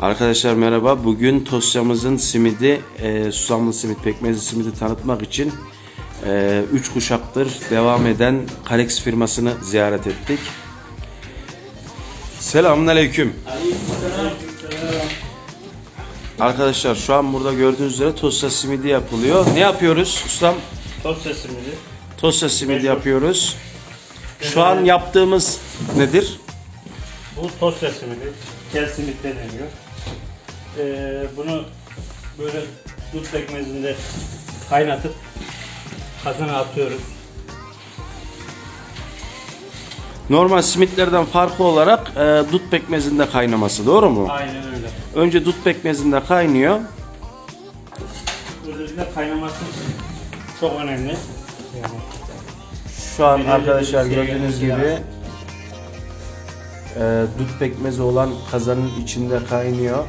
Arkadaşlar merhaba. Bugün Tosya'mızın simidi, e, susamlı simit, pekmezli simidi tanıtmak için 3 kuşaktır devam eden Kalex firmasını ziyaret ettik. Selamun aleyküm. Arkadaşlar şu an burada gördüğünüz üzere Tosya simidi yapılıyor. Ne yapıyoruz ustam? Tost sesimizi Tosya simidi yapıyoruz. Şu an yaptığımız nedir? bu tost simidi, kel simit de deniyor. Ee, bunu böyle dut pekmezinde kaynatıp kazana atıyoruz. Normal simitlerden farkı olarak e, dut pekmezinde kaynaması doğru mu? Aynen öyle. Önce dut pekmezinde kaynıyor. Özellikle kaynaması çok önemli. Yani Şu an arkadaşlar gördüğünüz gibi e, dut pekmezi olan kazanın içinde kaynıyor.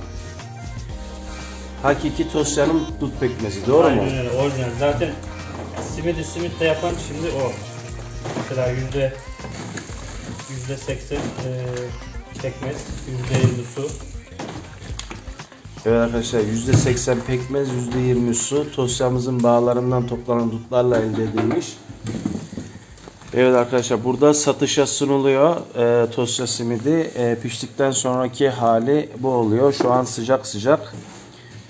Hakiki Tosya'nın dut pekmezi doğru mu? Aynen öyle, orijinal. Zaten simidi simitle yapan şimdi o. Mesela yüzde yüzde seksen e, pekmez, yüzde elli su. Evet arkadaşlar %80 pekmez, %20 su Tosya'mızın bağlarından toplanan dutlarla elde edilmiş. Evet arkadaşlar burada satışa sunuluyor e, Tosya simidi. E, piştikten sonraki hali bu oluyor. Şu an sıcak sıcak.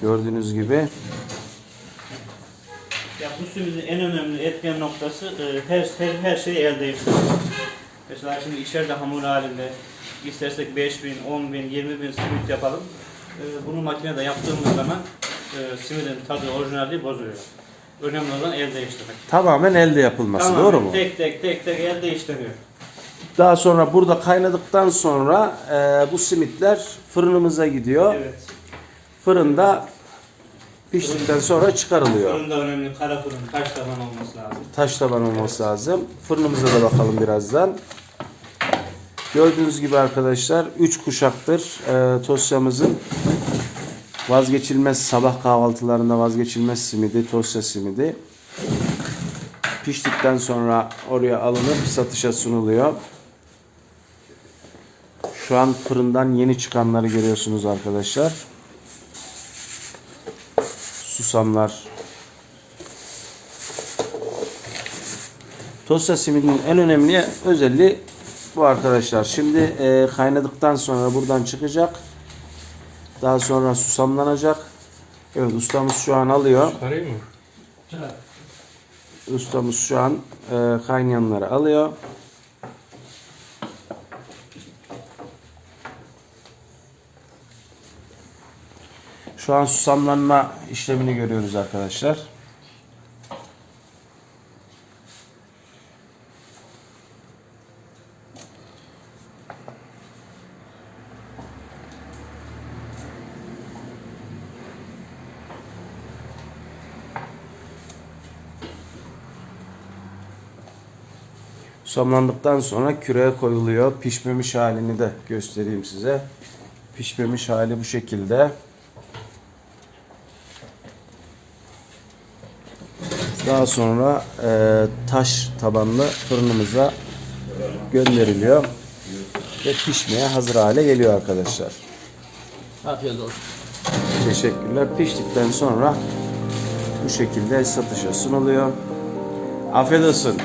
Gördüğünüz gibi. Ya bu simidin en önemli etken noktası e, her her her şeyi elde değiştirmek. Mesela şimdi içeride hamur halinde istersek 5000, 10000, 20000 simit yapalım. E, bunu makinede yaptığımız zaman e, simidin tadı orijinalliği bozuyor. Önemli olan el değiştirmek. Tamamen elde yapılması Tamamen doğru mu? Tek tek tek tek el değiştiriyor. Daha sonra burada kaynadıktan sonra e, bu simitler fırınımıza gidiyor. Evet. Fırında piştikten sonra çıkarılıyor. Fırında önemli kara fırın, taş taban olması lazım. Taş taban olması lazım. Fırınımıza da bakalım birazdan. Gördüğünüz gibi arkadaşlar 3 kuşaktır e, Tosya'mızın vazgeçilmez sabah kahvaltılarında vazgeçilmez simidi Tosya simidi. Piştikten sonra oraya alınıp satışa sunuluyor. Şu an fırından yeni çıkanları görüyorsunuz arkadaşlar. Susamlar, Tosya simidinin en önemli özelliği bu arkadaşlar. Şimdi e, kaynadıktan sonra buradan çıkacak. Daha sonra susamlanacak. Evet ustamız şu an alıyor. Çıkarayım mı? Ustamız şu an e, kaynayanları alıyor. Şu an susamlanma işlemini görüyoruz arkadaşlar. Susamlandıktan sonra küreye koyuluyor. Pişmemiş halini de göstereyim size. Pişmemiş hali bu şekilde. Daha sonra e, taş tabanlı fırınımıza gönderiliyor. Ve pişmeye hazır hale geliyor arkadaşlar. Afiyet olsun. Teşekkürler. Piştikten sonra bu şekilde satışa sunuluyor. Afiyet olsun.